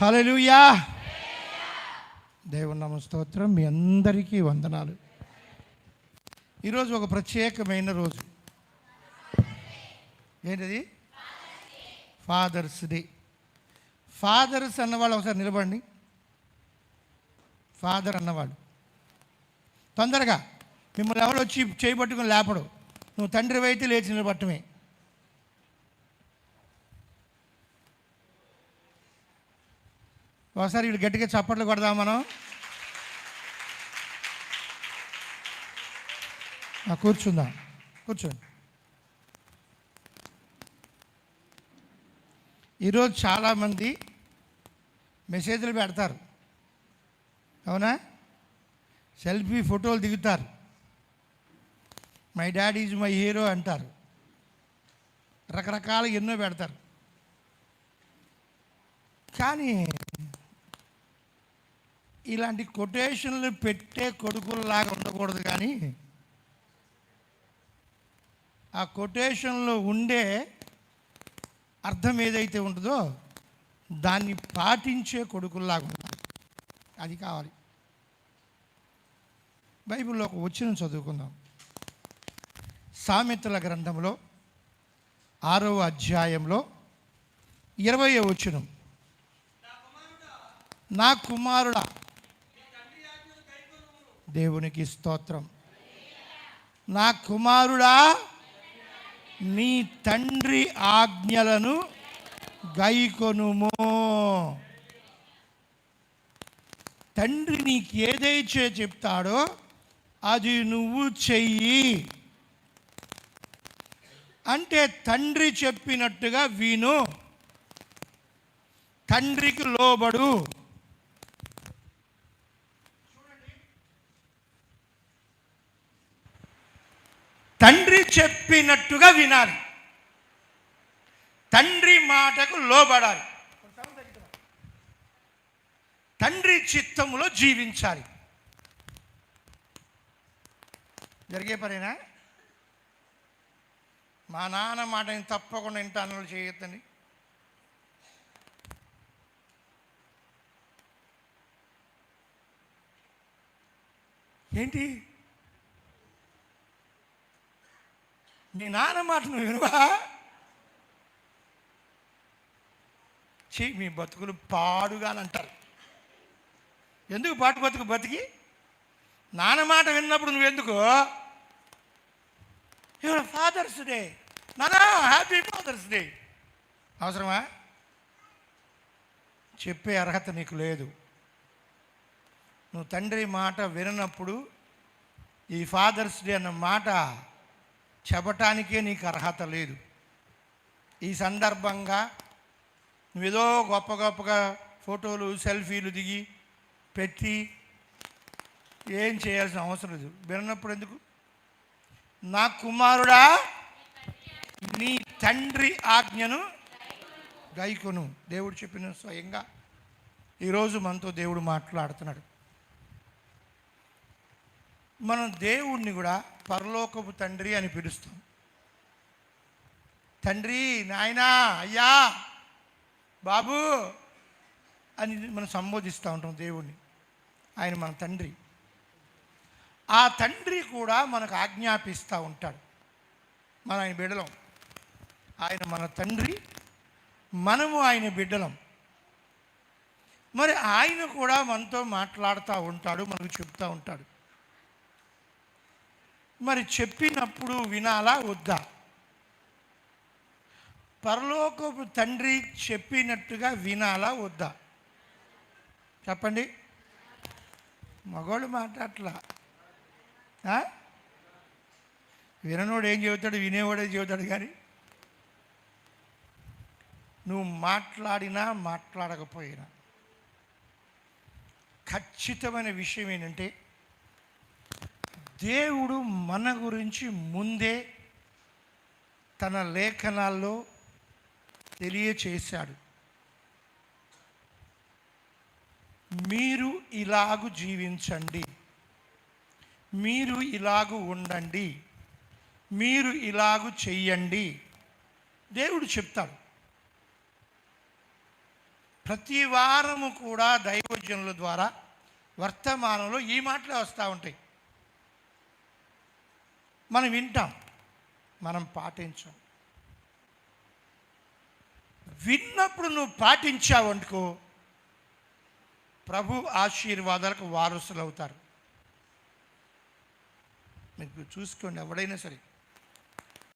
హలలుయా దేవుని నామ స్తోత్రం. మీ అందరికీ వందనాలు. ఈరోజు ఒక ప్రత్యేకమైన రోజు. ఏంటిది? ఫాదర్స్ డే ఫాదర్స్ అన్నవాళ్ళు ఒకసారి నిలబడండి. ఫాదర్ అన్నవాళ్ళు. తొందరగా. మిమ్మల్ని ఎవరు వచ్చి చేయబట్టుకుని లేపడు. నువ్వు తండ్రి అయితే లేచి నిలబట్టమే ఒకసారి వీడు గట్టిగా చప్పట్లు కొడదాం మనం. కూర్చుందాం. కూర్చోండి. ఈరోజు చాలామంది మెసేజ్లు పెడతారు. అవునా? సెల్ఫీ ఫోటోలు దిగుతారు. My daddy is my hero అంటారు. రకరకాల ఎన్నో పెడతారు. కానీ ఇలాంటి కొటేషన్లు పెట్టే కొడుకుల్లాగా ఉండకూడదు కానీ ఆ కొటేషన్లో ఉండే అర్థం ఏదైతే ఉంటుందో దాన్ని పాటించే కొడుకుల్లాగా ఉండాలి. అది కావాలి. బైబిల్లో ఒక వచ్చిన చదువుకుందాం. సామెతల గ్రంథంలో ఆరవ అధ్యాయంలో ఇరవై వచ్చినం నా కుమారుడా దేవునికి స్తోత్రం. నా కుమారుడా నీ తండ్రి ఆజ్ఞలను గైకొనుము. తండ్రి నీకు ఏదైతే చెప్తాడో అది నువ్వు చెయ్యి. అంటే తండ్రి చెప్పినట్టుగా విను. తండ్రికి లోబడు తండ్రి చెప్పినట్టుగా వినాలి. తండ్రి మాటకు లోబడాలి. తండ్రి చిత్తములో జీవించాలి. జరిగే పనేనా? మా నాన్న మాటని తప్పకుండా వింటాను చేయొద్దని ఏంటి? నీ నాన్న మాట నువ్వు వినువా? చీ మీ బతుకులు పాడుగానంటారు ఎందుకు పాటు బతుకు బతికి? నాన్న మాట విన్నప్పుడు నువ్వెందుకు ఇవాళ ఫాదర్స్ డే నానా హ్యాపీ ఫాదర్స్ డే అవసరమా? చెప్పే అర్హత నీకు లేదు. నువ్వు తండ్రి మాట విననప్పుడు ఈ ఫాదర్స్ డే అన్న మాట చెప్పటానికే నీకు అర్హత లేదు. ఈ సందర్భంగా నువ్వేదో గొప్ప గొప్పగా ఫోటోలు సెల్ఫీలు దిగి పెట్టి ఏం చేయాల్సిన అవసరం లేదు. విన్నప్పుడు ఎందుకు? నా కుమారుడా నీ తండ్రి ఆజ్ఞను గైకును. దేవుడు చెప్పిన స్వయంగా ఈరోజు మనతో దేవుడు మాట్లాడుతున్నాడు. మనం దేవుణ్ణి కూడా పరలోకపు తండ్రి అని పిలుస్తాం. తండ్రి నాయనా అయ్యా బాబు అని మనం సంబోధిస్తూ ఉంటాం దేవుణ్ణి. ఆయన మన తండ్రి. ఆ తండ్రి కూడా మనకు ఆజ్ఞాపిస్తూ ఉంటాడు. మన ఆయన బిడ్డలం. ఆయన మన తండ్రి. మనము ఆయన బిడ్డలం. మరి ఆయన కూడా మనతో మాట్లాడుతూ ఉంటాడు మనకు చెప్తూ ఉంటాడు. మరి చెప్పినప్పుడు వినాలా వద్దా? పరలోకపు తండ్రి చెప్పినట్టుగా వినాలా వద్దా? చెప్పండి. మగవాళ్ళు మాట్లాడలా విననోడు ఏం చెబుతాడు? వినేవాడే చెబుతాడు కానీ. నువ్వు మాట్లాడినా మాట్లాడకపోయినా. ఖచ్చితమైన విషయం ఏంటంటే దేవుడు మన గురించి ముందే తన లేఖనాల్లో తెలియచేశాడు. మీరు ఇలాగు జీవించండి. మీరు ఇలాగు ఉండండి. మీరు ఇలాగు చెయ్యండి. దేవుడు చెప్తాడు. ప్రతి వారము కూడా దైవజనుల ద్వారా వర్తమానంలో ఈ మాటలే వస్తూ ఉంటాయి. మనం వింటాం మనం పాటించాం. విన్నప్పుడు నువ్వు పాటించావు అనుకో ప్రభు ఆశీర్వాదాలకు వారసులు అవుతారు మీకు చూసుకోండి ఎవడైనా సరే